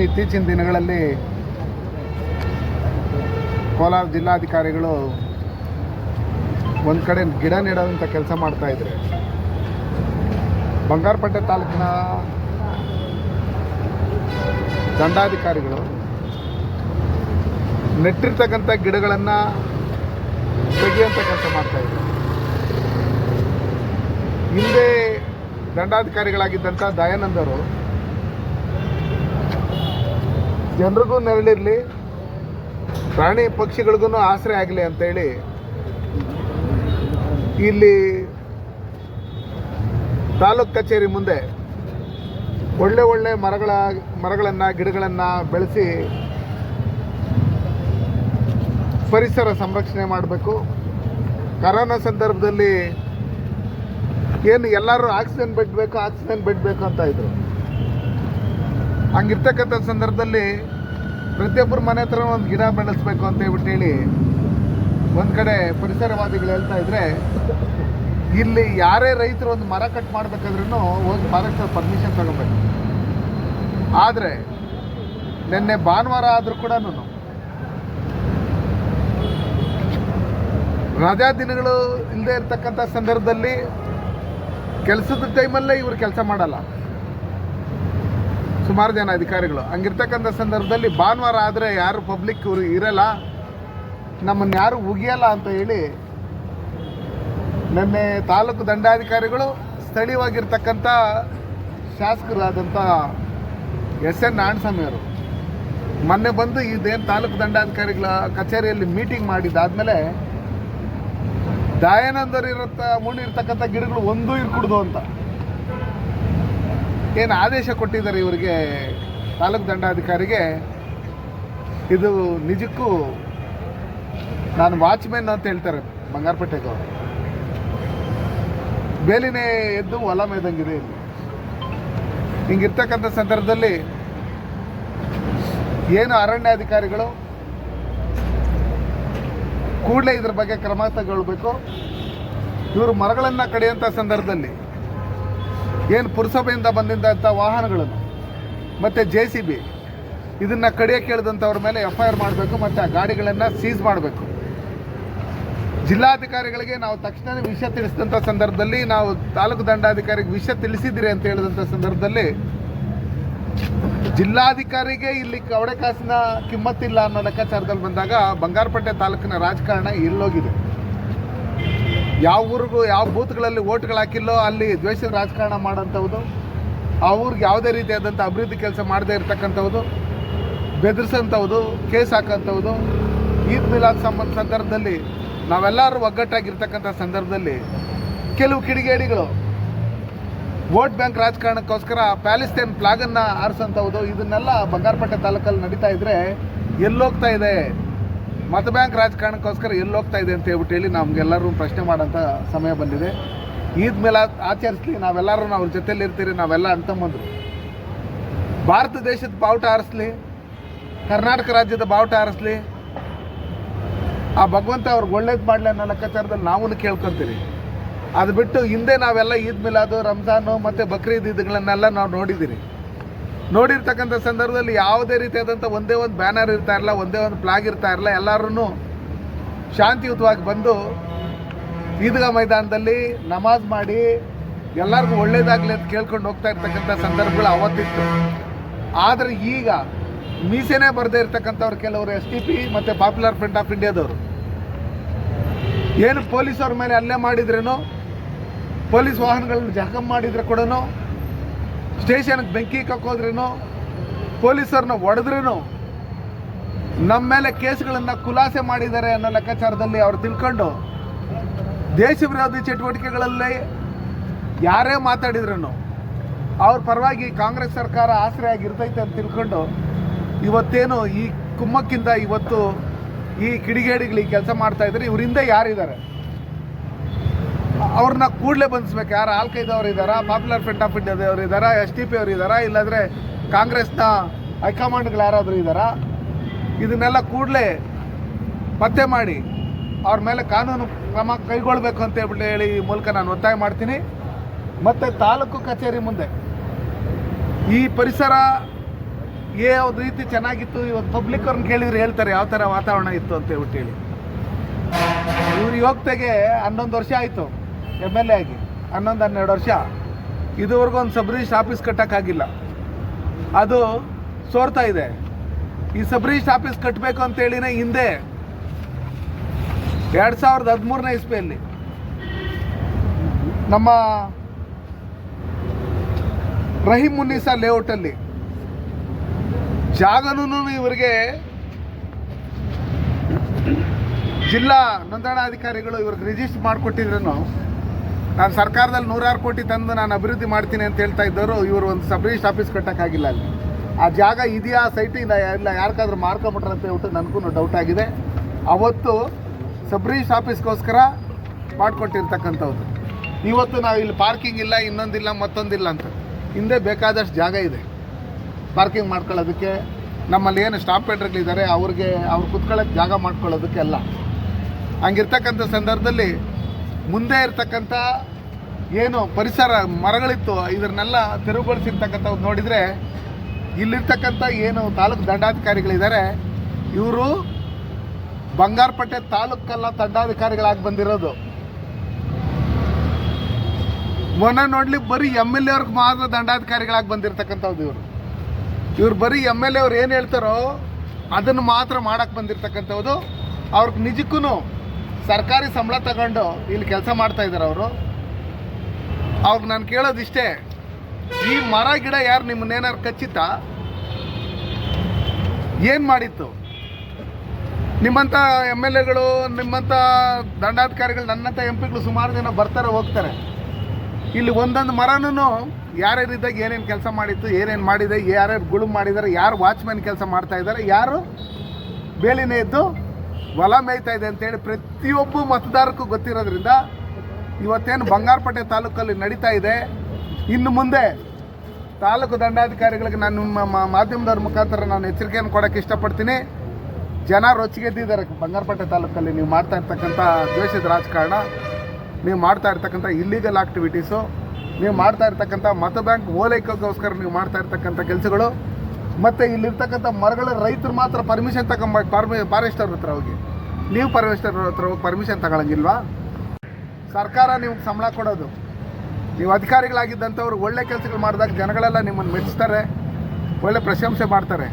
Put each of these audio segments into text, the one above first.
ಏನು ಇತ್ತೀಚಿನ ದಿನಗಳಲ್ಲಿ ಕೋಲಾರ ಜಿಲ್ಲಾಧಿಕಾರಿಗಳು ಒಂದು ಕಡೆ ಗಿಡ ನೆಡೋದಂಥ ಕೆಲಸ ಮಾಡ್ತಾ ಬಂಗಾರಪಟ್ಟೆ ಬಂಗಾರಪೇಟೆ ತಾಲೂಕಿನ ದಂಡಾಧಿಕಾರಿಗಳು ನೆಟ್ಟಿರ್ತಕ್ಕಂಥ ಗಿಡಗಳನ್ನು ತೆಗೆಯುವಂಥ ಕೆಲಸ ಮಾಡ್ತಾ ಇದ್ರು. ಹಿಂದೆ ದಂಡಾಧಿಕಾರಿಗಳಾಗಿದ್ದಂಥ ದಯಾನಂದರು ಜನರಿಗೂ ನೆರಳಿರಲಿ, ಪ್ರಾಣಿ ಪಕ್ಷಿಗಳಿಗೂ ಆಸರೆ ಆಗಲಿ ಅಂತೇಳಿ ಇಲ್ಲಿ ತಾಲೂಕ್ ಕಚೇರಿ ಮುಂದೆ ಒಳ್ಳೆ ಒಳ್ಳೆ ಮರಗಳ, ಮರಗಳನ್ನು, ಗಿಡಗಳನ್ನು ಬೆಳೆಸಿ ಪರಿಸರ ಸಂರಕ್ಷಣೆ ಮಾಡಬೇಕು. ಕರೋನಾ ಸಂದರ್ಭದಲ್ಲಿ ಏನು ಎಲ್ಲರೂ ಆಕ್ಸಿಜನ್ ಬೆಡ್ ಬೇಕು ಆಕ್ಸಿಜನ್ ಬೆಡ್ ಬೇಕು ಅಂತ ಇದ್ರು. ಹಂಗಿರ್ತಕ್ಕಂಥ ಸಂದರ್ಭದಲ್ಲಿ ಪ್ರತಿಯೊಬ್ಬರು ಮನೆ ಹತ್ರ ಒಂದು ಗಿಡ ಬೆಳೆಸ್ಬೇಕು ಅಂತ ಹೇಳ್ಬಿಟ್ಟು ಹೇಳಿ ಒಂದು ಕಡೆ ಪರಿಸರವಾದಿಗಳು ಹೇಳ್ತಾ ಇದ್ರೆ, ಇಲ್ಲಿ ಯಾರೇ ರೈತರು ಒಂದು ಮರ ಕಟ್ ಮಾಡ್ಬೇಕಾದ್ರೂ ಹೋಗಿ ಮರಕ್ಕೆ ಪರ್ಮಿಷನ್ ತಗೋಬೇಕು. ಆದರೆ, ನಿನ್ನೆ ಭಾನುವಾರ ಆದರೂ ಕೂಡ ರಜಾ ದಿನಗಳು ಇಲ್ಲದೆ ಇರ್ತಕ್ಕಂಥ ಸಂದರ್ಭದಲ್ಲಿ ಕೆಲಸದ ಟೈಮಲ್ಲೇ ಇವರು ಕೆಲಸ ಮಾಡಲ್ಲ. ಸುಮಾರು ಜನ ಅಧಿಕಾರಿಗಳು. ಹಂಗಿರ್ತಕ್ಕಂಥ ಸಂದರ್ಭದಲ್ಲಿ ಭಾನುವಾರ ಆದರೆ ಯಾರು ಪಬ್ಲಿಕ್ ಇವರು ಇರಲ್ಲ. ನಮ್ಮನ್ನು ಯಾರು ಉಗಿಯಲ್ಲ ಅಂತ ಹೇಳಿ ನಿನ್ನೆ ತಾಲೂಕು ದಂಡಾಧಿಕಾರಿಗಳು ಸ್ಥಳೀಯವಾಗಿರ್ತಕ್ಕಂಥ ಶಾಸಕರಾದಂಥ ಎಸ್ ಎನ್ ನಾರಾಯಣಸ್ವಾಮಿಯವರು ಮೊನ್ನೆ ಬಂದು ಇದೇನು ತಾಲೂಕು ದಂಡಾಧಿಕಾರಿಗಳ ಕಚೇರಿಯಲ್ಲಿ ಮೀಟಿಂಗ್ ಮಾಡಿದ್ದಾದಮೇಲೆ ದಯಾನಂದರು ಮುಂಡಿರ್ತಕ್ಕಂಥ ಗಿಡಗಳು ಒಂದೂ ಇರ್ಕುಡ್ದು ಅಂತ. ಏನು ಆದೇಶ ಕೊಟ್ಟಿದ್ದಾರೆ ಇವರಿಗೆ ತಾಲೂಕು ದಂಡಾಧಿಕಾರಿಗೆ? ಇದು ನಿಜಕ್ಕೂ ನಾನು ವಾಚ್ಮೆನ್ ಅಂತ ಹೇಳ್ತಾರೆ ಬಂಗಾರಪೇಟೆಗೆ ಬೇಲಿನೇ ಎದ್ದು ಹೊಲ ಮೇದಂಗಿದೆ ಇಲ್ಲಿ. ಹಿಂಗಿರ್ತಕ್ಕಂಥ ಸಂದರ್ಭದಲ್ಲಿ ಏನು ಅರಣ್ಯಾಧಿಕಾರಿಗಳು ಕೂಡಲೇ ಇದ್ರ ಬಗ್ಗೆ ಕ್ರಮ ತಗೊಳ್ಬೇಕು. ಇವರು ಮರಗಳನ್ನು ಕಡಿಯುವಂಥ ಸಂದರ್ಭದಲ್ಲಿ ಏನು ಪುರಸಭೆಯಿಂದ ಬಂದಿದ್ದಂಥ ವಾಹನಗಳನ್ನು, ಮತ್ತು ಜೆ ಸಿ ಬಿ ಇದನ್ನು ಕಡಿಯೋಕೆ ಕೇಳಿದಂಥವ್ರ ಮೇಲೆ ಎಫ್ ಐ ಆರ್ ಮಾಡಬೇಕು, ಮತ್ತು ಆ ಗಾಡಿಗಳನ್ನು ಸೀಸ್ ಮಾಡಬೇಕು. ಜಿಲ್ಲಾಧಿಕಾರಿಗಳಿಗೆ ನಾವು ತಕ್ಷಣವೇ ವಿಷಯ ತಿಳಿಸಿದಂಥ ಸಂದರ್ಭದಲ್ಲಿ, ನಾವು ತಾಲೂಕು ದಂಡಾಧಿಕಾರಿಗೆ ವಿಷಯ ತಿಳಿಸಿದ್ದೀರಿ ಅಂತ ಹೇಳಿದಂಥ ಸಂದರ್ಭದಲ್ಲಿ, ಜಿಲ್ಲಾಧಿಕಾರಿಗೆ ಇಲ್ಲಿ ಕವಡೆ ಕಾಸಿನ ಕಿಮ್ಮತ್ತಿಲ್ಲ ಅನ್ನೋ ಲೆಕ್ಕಾಚಾರದಲ್ಲಿ ಬಂದಾಗ ಬಂಗಾರಪೇಟೆ ತಾಲೂಕಿನ ರಾಜಕಾರಣ ಎಲ್ಲೋಗಿದೆ ಯಾವ ಊರಿಗೂ ಯಾವ ಬೂತ್ಗಳಲ್ಲಿ ಓಟ್ಗಳು ಹಾಕಿಲ್ಲೋ ಅಲ್ಲಿ ದ್ವೇಷದ ರಾಜಕಾರಣ ಮಾಡೋಂಥವ್ದು ಆ ಊರಿಗೆ ಯಾವುದೇ ರೀತಿಯಾದಂಥ ಅಭಿವೃದ್ಧಿ ಕೆಲಸ ಮಾಡದೇ ಇರತಕ್ಕಂಥವ್ದು, ಬೆದರಿಸೋಂಥವ್ದು, ಕೇಸ್ ಹಾಕೋಂಥವ್ದು ಈದ್ ಮಿಲಾದ್ ಸಂಬಂಧ ಸಂದರ್ಭದಲ್ಲಿ ನಾವೆಲ್ಲರೂ ಒಗ್ಗಟ್ಟಾಗಿರ್ತಕ್ಕಂಥ ಸಂದರ್ಭದಲ್ಲಿ ಕೆಲವು ಕಿಡಿಗೇಡಿಗಳು ವೋಟ್ ಬ್ಯಾಂಕ್ ರಾಜಕಾರಣಕ್ಕೋಸ್ಕರ ಪ್ಯಾಲೆಸ್ತೇನ್ ಫ್ಲಾಗನ್ನು ಆರಿಸೋಂಥವ್ದು ಇದನ್ನೆಲ್ಲ ಬಂಗಾರಪೇಟೆ ತಾಲೂಕಲ್ಲಿ ನಡೀತಾ ಇದ್ರೆ ಎಲ್ಲೋಗ್ತಾ ಇದೆ. ಮತ ಬ್ಯಾಂಕ್ ರಾಜಕಾರಣಕ್ಕೋಸ್ಕರ ಎಲ್ಲೋಗ್ತಾ ಇದೆ ಅಂತ ಹೇಳ್ಬಿಟ್ಟು ಹೇಳಿ ನಮಗೆಲ್ಲರೂ ಪ್ರಶ್ನೆ ಮಾಡೋಂಥ ಸಮಯ ಬಂದಿದೆ. ಈದ್ ಮೇಲೆ ಆಚರಿಸ್ಲಿ, ನಾವೆಲ್ಲರೂ ಅವ್ರ ಜೊತೆಯಲ್ಲಿ ಇರ್ತೀರಿ, ನಾವೆಲ್ಲ ಅಂತಂಬಂದ್ರು ಭಾರತ ದೇಶದ ಬಾವುಟ ಆರಿಸ್ಲಿ, ಕರ್ನಾಟಕ ರಾಜ್ಯದ ಬಾವುಟ ಆರಿಸ್ಲಿ, ಆ ಭಗವಂತ ಅವ್ರಿಗೆ ಒಳ್ಳೇದು ಮಾಡಲಿ ಅನ್ನೋ ಲೆಕ್ಕಾಚಾರದಲ್ಲಿ ನಾವು ಕೇಳ್ಕೊತೀರಿ. ಅದು ಬಿಟ್ಟು ಹಿಂದೆ ನಾವೆಲ್ಲ ಈದ್ ಮಿಲಾದು, ರಂಜಾನು ಮತ್ತು ಬಕ್ರೀದ್ ಇದ್ಗಳನ್ನೆಲ್ಲ ನಾವು ನೋಡಿದ್ದೀರಿ. ನೋಡಿರ್ತಕ್ಕಂಥ ಸಂದರ್ಭದಲ್ಲಿ ಯಾವುದೇ ರೀತಿಯಾದಂಥ ಒಂದೇ ಒಂದು ಬ್ಯಾನರ್ ಇರ್ತಾ ಇರಲ್ಲ, ಒಂದೇ ಒಂದು ಫ್ಲಾಗ್ ಇರ್ತಾ ಇರಲ್ಲ ಎಲ್ಲರೂ ಶಾಂತಿಯುತವಾಗಿ ಬಂದು ಈದ್ಗಾ ಮೈದಾನದಲ್ಲಿ ನಮಾಜ್ ಮಾಡಿ ಎಲ್ಲರಿಗೂ ಒಳ್ಳೇದಾಗಲಿ ಅಂತ ಕೇಳ್ಕೊಂಡು ಹೋಗ್ತಾ ಇರ್ತಕ್ಕಂಥ ಸಂದರ್ಭಗಳು ಅವತ್ತಿತ್ತು. ಆದರೆ ಈಗ ಮೀಸೆನೇ ಬರದೇ ಇರ್ತಕ್ಕಂಥವ್ರು ಕೆಲವರು ಎಸ್ ಟಿ ಪಿ ಮತ್ತು ಪಾಪ್ಯುಲರ್ ಫ್ರಂಟ್ ಆಫ್ ಇಂಡಿಯಾದವರು ಏನು ಪೊಲೀಸವ್ರ ಮೇಲೆ ಅಲ್ಲೇ ಮಾಡಿದ್ರೇನು, ಪೊಲೀಸ್ ವಾಹನಗಳನ್ನ ಜಖಂ ಮಾಡಿದ್ರೆ ಕೂಡ ಸ್ಟೇಷನ್ಗೆ ಬೆಂಕಿ ಕಕ್ಕೋದ್ರೇನು? ಪೊಲೀಸರನ್ನ ಹೊಡೆದ್ರೇನೋ? ನಮ್ಮ ಮೇಲೆ ಕೇಸ್ಗಳನ್ನು ಖುಲಾಸೆ ಮಾಡಿದ್ದಾರೆ ಅನ್ನೋ ಲೆಕ್ಕಾಚಾರದಲ್ಲಿ ಅವ್ರು ತಿಳ್ಕೊಂಡು ದೇಶ ವಿರೋಧಿ ಚಟುವಟಿಕೆಗಳಲ್ಲಿ ಯಾರೇ ಮಾತಾಡಿದ್ರೂ ಅವ್ರ ಪರವಾಗಿ ಕಾಂಗ್ರೆಸ್ ಸರ್ಕಾರ ಆಸರೆ ಆಗಿರ್ತೈತೆ ಅಂತ ತಿಳ್ಕೊಂಡು ಇವತ್ತೇನು ಈ ಕುಮ್ಮಕ್ಕಿಂತ ಇವತ್ತು ಈ ಕಿಡಿಗೇಡಿಗಳು ಈ ಕೆಲಸ ಮಾಡ್ತಾ ಇದ್ದಾರೆ. ಇವರಿಂದ ಯಾರಿದ್ದಾರೆ? ಅವ್ರನ್ನ ಕೂಡಲೇ ಬಂಧಿಸ್ಬೇಕು. ಯಾರು ಆಲ್ಕೈದವ್ರು ಇದ್ದಾರಾ ಪಾಪ್ಯುಲರ್ ಫ್ರಂಟ್ ಆಫ್ ಇಂಡಿಯಾದವ್ರು ಇದ್ದಾರಾ ಎಸ್ ಟಿ ಪಿ ಅವ್ರು ಇದ್ದಾರಾ ಇಲ್ಲಾಂದರೆ ಕಾಂಗ್ರೆಸ್ನ ಹೈಕಮಾಂಡ್ಗಳು ಯಾರಾದರೂ ಇದ್ದಾರಾ ಇದನ್ನೆಲ್ಲ ಕೂಡಲೇ ಪತ್ತೆ ಮಾಡಿ ಅವ್ರ ಮೇಲೆ ಕಾನೂನು ಕ್ರಮ ಕೈಗೊಳ್ಬೇಕು ಅಂತ ಹೇಳ್ಬಿಟ್ಟು ಹೇಳಿ ಈ ಮೂಲಕ ನಾನು ಒತ್ತಾಯ ಮಾಡ್ತೀನಿ. ಮತ್ತು ತಾಲೂಕು ಕಚೇರಿ ಮುಂದೆ ಈ ಪರಿಸರ ಯಾವ್ದು ರೀತಿ ಚೆನ್ನಾಗಿತ್ತು ಇವತ್ತು ಪಬ್ಲಿಕ್ ಅವ್ರನ್ನ ಕೇಳಿದ್ರೆ ಹೇಳ್ತಾರೆ ಯಾವ ಥರ ವಾತಾವರಣ ಇತ್ತು ಅಂತ ಹೇಳ್ಬಿಟ್ಟು ಹೇಳಿ. ಇವ್ರು ಯೋಗ್ತೆಗೆ ಹನ್ನೊಂದು ವರ್ಷ ಆಯಿತು. ಎಂ ಎಲ್ ಎ ಆಗಿ, ಹನ್ನೊಂದು, ಹನ್ನೆರಡು ವರ್ಷ. ಇದುವರೆಗೂ ಒಂದು ಸಬ್ ಆಫೀಸ್ ಕಟ್ಟೋಕ್ಕಾಗಿಲ್ಲ. ಅದು ಸೋರ್ತಾ ಇದೆ. ಈ ಸಬ್ ಆಫೀಸ್ ಕಟ್ಟಬೇಕು ಅಂತೇಳಿನೇ ಹಿಂದೆ ಎರಡು ಸಾವಿರದ ಹದಿಮೂರನೇ ಇಸ್ವಿಯಲ್ಲಿ ನಮ್ಮ ರಹೀಮ್ ಮುನ್ನಿಸಾ ಲೇಔಟಲ್ಲಿ ಜಾಗನೂ ಇವರಿಗೆ ಜಿಲ್ಲಾ ನೋಂದಣಾಧಿಕಾರಿಗಳು ಇವ್ರಿಗೆ ರಿಜಿಸ್ಟರ್ ಮಾಡಿಕೊಟ್ಟಿದ್ರು ನಾನು ಸರ್ಕಾರದಲ್ಲಿ ನೂರಾರು ಕೋಟಿ ತಂದು ನಾನು ಅಭಿವೃದ್ಧಿ ಮಾಡ್ತೀನಿ ಅಂತ ಹೇಳ್ತಾ ಇದ್ದವರು, ಇವರು ಒಂದು ಸಬ್ ರಿಜಿಸ್ಟ್ ಆಫೀಸ್ ಕಟ್ಟೋಕ್ಕಾಗಿಲ್ಲ ಅಲ್ಲಿ. ಆ ಜಾಗ ಇದೆಯಾ, ಸೈಟ್ ಇಲ್ಲ ಇಲ್ಲ, ಯಾರಿಗಾದ್ರೂ ಮಾರ್ಕೊಂಬಿಟ್ರೆ ಅಂತ ಹೇಳ್ಬಿಟ್ಟು ನನಗೂ ಡೌಟ್ ಆಗಿದೆ. ಅವತ್ತು ಸಬ್ ರಿಜಿಸ್ಟ್ ಆಫೀಸ್ಗೋಸ್ಕರ ಮಾಡಿಕೊಟ್ಟಿರ್ತಕ್ಕಂಥವ್ರು. ಇವತ್ತು ನಾವು ಇಲ್ಲಿ ಪಾರ್ಕಿಂಗ್ ಇಲ್ಲ, ಇನ್ನೊಂದಿಲ್ಲ, ಮತ್ತೊಂದಿಲ್ಲ ಅಂತ. ಹಿಂದೆ ಬೇಕಾದಷ್ಟು ಜಾಗ ಇದೆ. ಪಾರ್ಕಿಂಗ್ ಮಾಡ್ಕೊಳ್ಳೋದಕ್ಕೆ, ನಮ್ಮಲ್ಲಿ ಏನು ಸ್ಟಾಪ್ ಪೆಂಡ್ರಗಳಿದ್ದಾರೆ, ಅವ್ರಿಗೆ, ಅವ್ರು ಕುತ್ಕೊಳ್ಳೋಕ್ಕೆ ಜಾಗ ಮಾಡ್ಕೊಳ್ಳೋದಕ್ಕೆಲ್ಲ ಹಂಗಿರ್ತಕ್ಕಂಥ ಸಂದರ್ಭದಲ್ಲಿ ಮುಂದೆ ಇರ್ತಕ್ಕಂಥ ಏನು ಪರಿಸರ ಮರಗಳಿತ್ತು, ಇದನ್ನೆಲ್ಲ ತೆರವುಗೊಳಿಸಿರ್ತಕ್ಕಂಥ ನೋಡಿದರೆ, ಇಲ್ಲಿರ್ತಕ್ಕಂಥ ಏನು ತಾಲೂಕು ದಂಡಾಧಿಕಾರಿಗಳಿದ್ದಾರೆ, ಇವರು ಬಂಗಾರಪೇಟೆ ತಾಲೂಕಲ್ಲ ದಂಡಾಧಿಕಾರಿಗಳಾಗಿ ಬಂದಿರೋದು. ಮೊನ್ನೆ ನೋಡ್ಲಿಕ್ಕೆ ಬರೀ ಎಂ ಎಲ್ ಎ ಅವ್ರಿಗೆ ಮಾತ್ರ ದಂಡಾಧಿಕಾರಿಗಳಾಗಿ ಬಂದಿರತಕ್ಕಂಥದ್ದು ಇವರು. ಇವ್ರು ಬರೀ ಎಂ ಎಲ್ ಎ ಅವ್ರು ಏನು ಹೇಳ್ತಾರೋ ಅದನ್ನು ಮಾತ್ರ ಮಾಡಕ್ಕೆ ಬಂದಿರತಕ್ಕಂಥದ್ದು ಅವ್ರಿಗೆ ನಿಜಕ್ಕೂ ಸರ್ಕಾರಿ ಸಂಬಳ ತಗೊಂಡು ಇಲ್ಲಿ ಕೆಲಸ ಮಾಡ್ತಾ ಇದ್ದಾರೆ ಅವರು. ಅವ್ರಿಗೆ ನಾನು ಕೇಳೋದಿಷ್ಟೇ, ಈ ಮರ ಗಿಡ ಯಾರು ನಿಮ್ಮನ್ನೇನಾರು ಕಚ್ಚಿತಾ ಏನು ಮಾಡಿತ್ತು? ನಿಮ್ಮಂಥ ಎಂ ಎಲ್ ಎಗಳು ನಿಮ್ಮಂಥ ದಂಡಾಧಿಕಾರಿಗಳು ನನ್ನಂಥ ಎಂ ಪಿಗಳು ಸುಮಾರು ಜನ ಬರ್ತಾರೆ, ಹೋಗ್ತಾರೆ. ಇಲ್ಲಿ ಒಂದೊಂದು ಮರನೂ ಯಾರ್ಯಾರಿದ್ದಾಗ ಏನೇನು ಕೆಲಸ ಮಾಡಿತ್ತು, ಏನೇನು ಮಾಡಿದೆ, ಯಾರ್ಯಾರು ಗುಳು ಮಾಡಿದ್ದಾರೆ ಯಾರು ವಾಚ್ಮ್ಯಾನ್ ಕೆಲಸ ಮಾಡ್ತಾ ಇದ್ದಾರೆ, ಯಾರು? ಬೇಲಿನೇ ಇದ್ದು ಹೊಲ ಮೇಯ್ತಾ ಇದೆ ಅಂತೇಳಿ ಪ್ರತಿಯೊಬ್ಬ ಮತದಾರಕ್ಕೂ ಗೊತ್ತಿರೋದ್ರಿಂದ ಇವತ್ತೇನು ಬಂಗಾರಪೇಟೆ ತಾಲೂಕಲ್ಲಿ ನಡೀತಾ ಇದೆ. ಇನ್ನು ಮುಂದೆ ತಾಲೂಕು ದಂಡಾಧಿಕಾರಿಗಳಿಗೆ ನಾನು ನಿಮ್ಮ ಮಾಧ್ಯಮದವ್ರ ಮುಖಾಂತರ ನಾನು ಎಚ್ಚರಿಕೆಯನ್ನು ಕೊಡೋಕೆ ಇಷ್ಟಪಡ್ತೀನಿ. ಜನ ರೊಚ್ಚಿಗೆದ್ದಿದ್ದಾರೆ ಬಂಗಾರಪೇಟೆ ತಾಲೂಕಲ್ಲಿ ನೀವು ಮಾಡ್ತಾ ಇರ್ತಕ್ಕಂಥ ದ್ವೇಷದ ರಾಜಕಾರಣ, ನೀವು ಮಾಡ್ತಾ ಇರ್ತಕ್ಕಂಥ ಇಲ್ಲೀಗಲ್ ಆಕ್ಟಿವಿಟೀಸು ನೀವು ಮಾಡ್ತಾ ಇರ್ತಕ್ಕಂಥ ಮತ ಬ್ಯಾಂಕ್ ಓಲೈಕೆಗೋಸ್ಕರ ನೀವು ಮಾಡ್ತಾ ಇರ್ತಕ್ಕಂಥ ಕೆಲಸಗಳು. ಮತ್ತು ಇಲ್ಲಿರ್ತಕ್ಕಂಥ ಮರಗಳ ರೈತರು ಮಾತ್ರ ಪರ್ಮಿಷನ್ ತಗೊಂಬ ಪರ್ಮಿ ಫಾರೆಸ್ಟರ್ ಹತ್ರ ಹೋಗಿ. ನೀವು ಫಾರೆಸ್ಟರ್ ಹತ್ರ ಹೋಗಿ ಪರ್ಮಿಷನ್ ತಗೊಳಂಗಿಲ್ವಾ? ಸರ್ಕಾರ ನಿಮ್ಗೆ ಸಂಬಳ ಕೊಡೋದು. ನೀವು ಅಧಿಕಾರಿಗಳಾಗಿದ್ದಂಥವ್ರು ಒಳ್ಳೆ ಕೆಲಸಗಳು ಮಾಡಿದಾಗ ಜನಗಳೆಲ್ಲ ನಿಮ್ಮನ್ನು ಮೆಚ್ಚಿಸ್ತಾರೆ ಒಳ್ಳೆ ಪ್ರಶಂಸೆ ಮಾಡ್ತಾರೆ.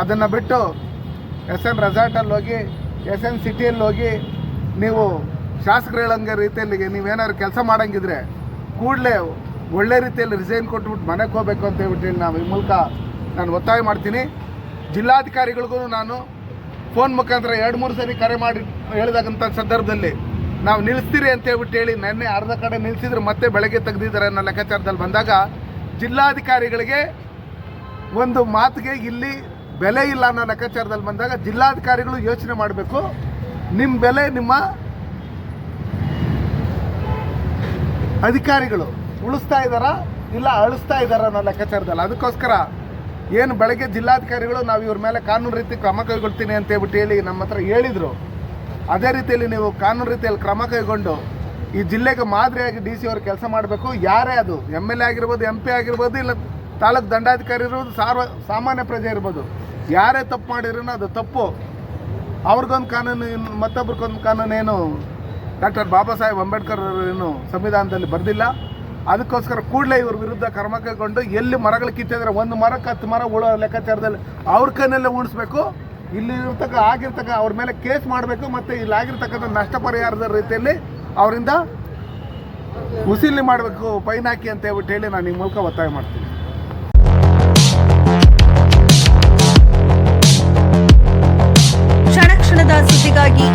ಅದನ್ನು ಬಿಟ್ಟು ಎಸ್ ಎನ್ ರೆಸಾರ್ಟಲ್ಲಿ ಹೋಗಿ ಎಸ್ ಎನ್ ಸಿಟಿಯಲ್ಲಿ ಹೋಗಿ ನೀವು ಶಾಸಕರು ಹೇಳೋಂಗೆ ರೀತಿಯಲ್ಲಿ ನೀವೇನಾದ್ರು ಕೆಲಸ ಮಾಡಂಗಿದ್ರೆ ಕೂಡಲೇ ಒಳ್ಳೆ ರೀತಿಯಲ್ಲಿ ರಿಸೈನ್ ಕೊಟ್ಬಿಟ್ಟು ಮನೆಗೆ ಹೋಗ್ಬೇಕು ಅಂತ ಹೇಳ್ಬಿಟ್ಟು ನಾವು ಈ ಮೂಲಕ ನಾನು ಒತ್ತಾಯ ಮಾಡ್ತೀನಿ. ಜಿಲ್ಲಾಧಿಕಾರಿಗಳಿಗೂ ನಾನು ಫೋನ್ ಮುಖಾಂತರ ಎರಡು, ಮೂರು ಸರಿ ಕರೆ ಮಾಡಿ ಹೇಳಿದಾಗಂಥ ಸಂದರ್ಭದಲ್ಲಿ ನಾವು ನಿಲ್ಲಿಸ್ತೀರಿ ಅಂತ ಹೇಳ್ಬಿಟ್ಟು ಹೇಳಿ ನೆನ್ನೆ ಅರ್ಧ ಕಡೆ ನಿಲ್ಲಿಸಿದ್ರೆ ಮತ್ತೆ ಬೆಳಗ್ಗೆ ತೆಗೆದಿದ್ದಾರೆ ಅನ್ನೋ ಲೆಕ್ಕಾಚಾರದಲ್ಲಿ ಬಂದಾಗ ಜಿಲ್ಲಾಧಿಕಾರಿಗಳಿಗೆ ಒಂದು ಮಾತಿಗೆ ಇಲ್ಲಿ ಬೆಲೆ ಇಲ್ಲ ಅನ್ನೋ ಲೆಕ್ಕಾಚಾರದಲ್ಲಿ ಬಂದಾಗ ಜಿಲ್ಲಾಧಿಕಾರಿಗಳು ಯೋಚನೆ ಮಾಡಬೇಕು. ನಿಮ್ಮ ಬೆಲೆ ನಿಮ್ಮ ಅಧಿಕಾರಿಗಳು ಉಳಿಸ್ತಾ ಇದ್ದಾರಾ ಇಲ್ಲ ಅಳಿಸ್ತಾ ಇದ್ದಾರಾ ಅನ್ನೋ ಲೆಕ್ಕಾಚಾರದಲ್ಲಿ. ಅದಕ್ಕೋಸ್ಕರ ಏನು ಬೆಳಗ್ಗೆ ಜಿಲ್ಲಾಧಿಕಾರಿಗಳು ನಾವು ಇವ್ರ ಮೇಲೆ ಕಾನೂನು ರೀತಿ ಕ್ರಮ ಕೈಗೊಳ್ತೀನಿ ಅಂತ ಹೇಳ್ಬಿಟ್ಟು ಹೇಳಿ ನಮ್ಮ ಹತ್ರ ಹೇಳಿದರು. ಅದೇ ರೀತಿಯಲ್ಲಿ ನೀವು ಕಾನೂನು ರೀತಿಯಲ್ಲಿ ಕ್ರಮ ಕೈಗೊಂಡು ಈ ಜಿಲ್ಲೆಗೆ ಮಾದರಿಯಾಗಿ ಡಿ ಸಿ ಅವರು ಕೆಲಸ ಮಾಡಬೇಕು. ಯಾರೇ ಅದು ಎಂ ಎಲ್ ಎ ಆಗಿರ್ಬೋದು, ಎಂ ಪಿ ಆಗಿರ್ಬೋದು, ಇಲ್ಲ ತಾಲೂಕು ದಂಡಾಧಿಕಾರಿ ಇರ್ಬೋದು, ಸಾರ್ವ ಸಾಮಾನ್ಯ ಪ್ರಜೆ ಇರ್ಬೋದು. ಯಾರೇ ತಪ್ಪು ಮಾಡಿದ್ರು ಅದು ತಪ್ಪು. ಅವ್ರಿಗೊಂದು ಕಾನೂನು ಮತ್ತೊಬ್ರಿಗೊಂದು ಏನು ಡಾಕ್ಟರ್ ಬಾಬಾ ಸಾಹೇಬ್ ಅಂಬೇಡ್ಕರ್ ಏನು ಸಂವಿಧಾನದಲ್ಲಿ ಬರೆದಿಲ್ಲ. ಅದಕ್ಕೋಸ್ಕರ ಕೂಡಲೇ ಇವ್ರ ವಿರುದ್ಧ ಕ್ರಮ ಕೈಗೊಂಡು ಎಲ್ಲಿ ಮರಗಳು ಕಿತ್ತಿದ್ರೆ ಒಂದು ಮರಕ್ಕೆ ಹತ್ತು ಮರ ಉಳೋ ಲೆಕ್ಕಾಚಾರದಲ್ಲಿ ಅವ್ರ ಕೈನಲ್ಲೇ ಉಣಿಸ್ಬೇಕು. ಇಲ್ಲಿ ಇರ್ತಕ್ಕ, ಆಗಿರ್ತಕ್ಕ, ಅವ್ರ ಮೇಲೆ ಕೇಸ್ ಮಾಡಬೇಕು ಮತ್ತು ಇಲ್ಲಿ ಆಗಿರ್ತಕ್ಕಂಥ ನಷ್ಟ ಪರಿಹಾರದ ರೀತಿಯಲ್ಲಿ ಅವರಿಂದ ಉಸಿಲಿ ಮಾಡಬೇಕು ಫೈನ್ ಹಾಕಿ ಅಂತ ಹೇಳ್ಬಿಟ್ಟು ಹೇಳಿ ನಾನು ಈ ಮೂಲಕ ಒತ್ತಾಯ ಮಾಡ್ತೀನಿ. ಕ್ಷಣ ಕ್ಷಣದ ಸುದ್ದಿಗಾಗಿ